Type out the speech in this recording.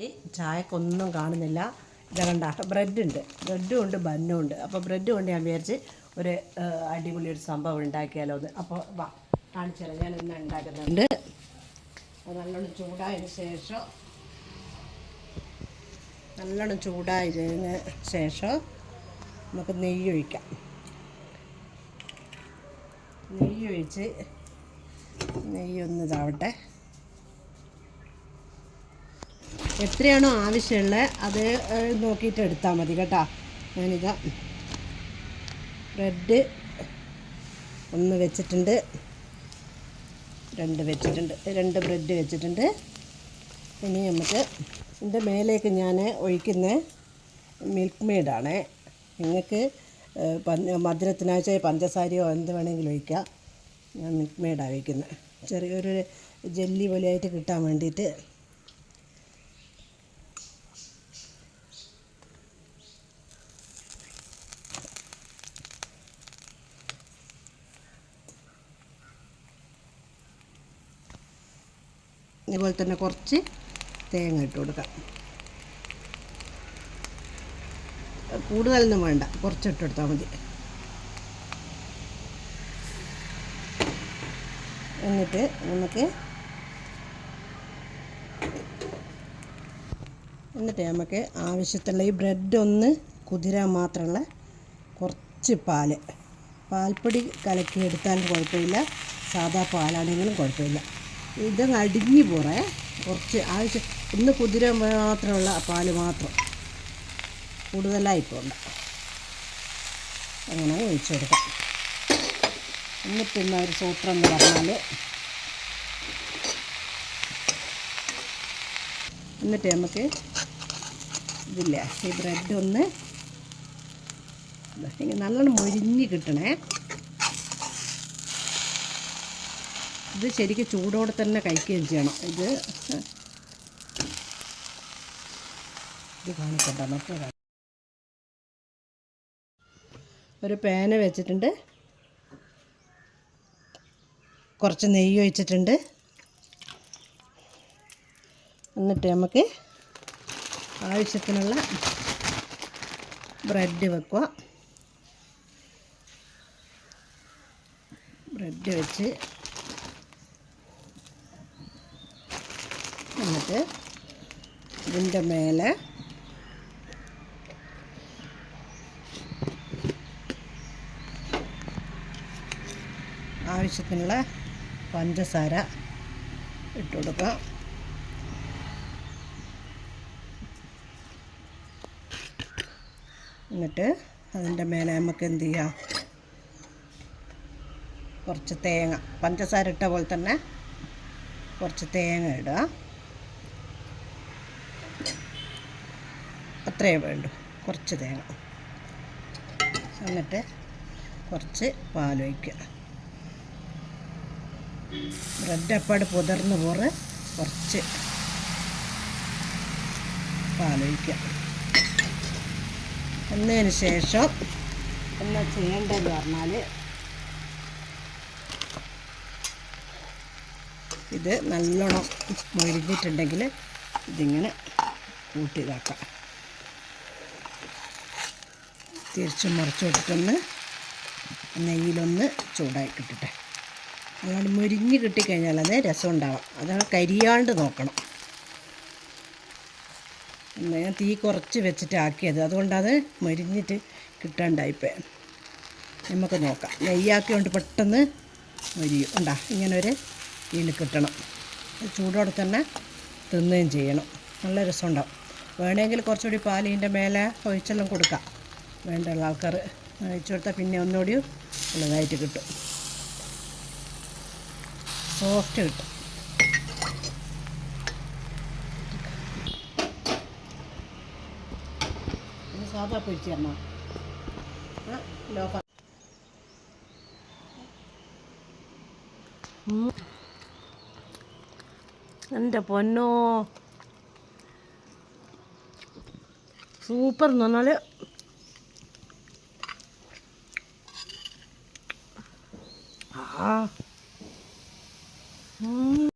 ഈ ചായക്കൊന്നും കാണുന്നില്ല. ഇത് കണ്ട ബ്രെഡ് ഉണ്ട് ബ്രെഡും ഉണ്ട് ബന്നും ഉണ്ട് അപ്പോൾ ബ്രെഡ് കൊണ്ട് ഞാൻ വിചാരിച്ച് ഒരു അടിപൊളി ഒരു സംഭവം ഉണ്ടാക്കിയാലോ അത് അപ്പോൾ വാ കാണിച്ചു തരാം ഞാൻ ഇന്ന് ഉണ്ടാക്കുന്നുണ്ട് നല്ലോണം ചൂടായതിന് ശേഷം നല്ലോണം ചൂടായതിന് ശേഷം നമുക്ക് നെയ്യ് ഒഴിക്കാം. നെയ്യ് ഒഴിച്ച് നെയ്യൊന്ന് ഇതാവട്ടെ. എത്രയാണോ ആവശ്യമുള്ളത് അത് നോക്കിയിട്ട് എടുത്താൽ മതി കേട്ടോ. ഞാനിതാ ബ്രെഡ് ഒന്ന് വെച്ചിട്ടുണ്ട്. രണ്ട് വെച്ചിട്ടുണ്ട്. രണ്ട് ബ്രെഡ് വെച്ചിട്ടുണ്ട്. ഇനി നമുക്ക് ഇതിന്റെ മേലേക്ക് ഞാൻ ഒഴിക്കുന്ന മിൽക്ക് മെയ്ഡാണ് നിങ്ങൾക്ക് മധുരത്തിനാഴ്ച പഞ്ചസാരയോ എന്ത് വേണമെങ്കിലും ഒഴിക്കാം. ഞാൻ മിൽക്ക് മെയ്ഡാണ് ഒഴിക്കുന്നത് ചെറിയൊരു ജെല്ലി പോലെയായിട്ട് കിട്ടാൻ വേണ്ടിയിട്ട് ഇതുപോലെ തന്നെ കുറച്ച് തേങ്ങ ഇട്ട് കൊടുക്കാം. കൂടുതലൊന്നും വേണ്ട കുറച്ചിട്ട് കൊടുത്താൽ മതി. എന്നിട്ട് നമുക്ക് എന്നിട്ട് നമുക്ക് ആവശ്യത്തുള്ള ഈ ബ്രെഡ് ഒന്ന് കുതിരാൻ മാത്രമുള്ള കുറച്ച് പാൽ. പാൽപ്പൊടി കലക്കി എടുത്താലും കുഴപ്പമില്ല. സാധാ പാലാണെങ്കിലും കുഴപ്പമില്ല. ഇതങ്ങ് അടിഞ്ഞു പോറേ. കുറച്ച് ആവശ്യം ഒന്ന് കുതിര മാത്രമുള്ള പാൽ മാത്രം. കൂടുതലായി അങ്ങനെ ഒഴിച്ചെടുക്കാം എന്നിട്ട് ഇന്ന് ഒരു സൂത്രം എന്ന് പറഞ്ഞാൽ എന്നിട്ട് നമുക്ക് ഇതില്ല ഈ ബ്രെഡ് ഒന്ന് നല്ലോണം മൊരിഞ്ഞ് കിട്ടണേ. ഇത് ശരിക്കും ചൂടോടെ തന്നെ കഴിക്കുകയും ചെയ്യണം. ഇത് ഇത് കാണിക്കണ്ട മറ്റേ ഒരു പാന വെച്ചിട്ടുണ്ട്. കുറച്ച് നെയ്യ് ഒഴിച്ചിട്ടുണ്ട്. എന്നിട്ട് നമുക്ക് ആവശ്യത്തിനുള്ള ബ്രെഡ് വെക്കുക. ബ്രെഡ് വെച്ച് എന്നിട്ട് ഇതിന്റെ മേലെ ആവശ്യത്തിനുള്ള പഞ്ചസാര ഇട്ട് കൊടുക്കാം എന്നിട്ട് അതിന്റെ മേലെ നമുക്ക് എന്ത് ചെയ്യാം കുറച്ച് തേങ്ങ പഞ്ചസാര ഇട്ട പോലെ തന്നെ കുറച്ച് തേങ്ങ ഇടുക അത്രയേ വേണ്ടൂ. കുറച്ച് തേങ്ങ. എന്നിട്ട് കുറച്ച് പാലൊഴിക്കുക ബ്രെഡ് അപ്പാട് പുതർന്ന് പോറ്. കുറച്ച് പാലൊഴിക്കുക എന്നതിന് ശേഷം എന്താ ചെയ്യേണ്ടതെന്ന് പറഞ്ഞാൽ ഇത് നല്ലോണം മൊരിഞ്ഞിട്ടുണ്ടെങ്കിൽ ഇതിങ്ങനെ കൂട്ടി ഇതാക്കാം തിരിച്ച് മുറിച്ച് കൊടുത്തൊന്ന് നെയ്യിലൊന്ന് ചൂടായി കിട്ടട്ടെ. അങ്ങനെ മുരിഞ്ഞ് കിട്ടിക്കഴിഞ്ഞാൽ അത് രസം ഉണ്ടാവാം. അതാണ് കരിയാണ്ട് നോക്കണം. ഞാൻ തീ കുറച്ച് വെച്ചിട്ട് ആക്കിയത്. അതുകൊണ്ടത് മരിഞ്ഞിട്ട് കിട്ടാണ്ടായിപ്പോയി. നമുക്ക് നോക്കാം. നെയ്യാക്കിയോണ്ട് പെട്ടെന്ന് മരിയും. ഉണ്ടാ ഇങ്ങനെ ഒരു ഇതിൽ കിട്ടണം. ചൂടോടെ തന്നെ തിന്നുകയും ചെയ്യണം. നല്ല രസമുണ്ടാവും വേണമെങ്കിൽ കുറച്ചുകൂടി പാലിന്റെ മേലെ ഒഴിച്ചെല്ലാം കൊടുക്കാം. വേണ്ടുള്ള ആൾക്കാർ ഒഴിച്ചു കൊടുത്താൽ പിന്നെ ഒന്നുകൂടി ഉള്ളതായിട്ട് കിട്ടും. സോഫ്റ്റ് കിട്ടും. സാധാ പൊരിച്ച് തരണം ലോ എന്റെ പൊന്നോ. സൂപ്പർ എന്ന് പറഞ്ഞാൽ 啊。嗯。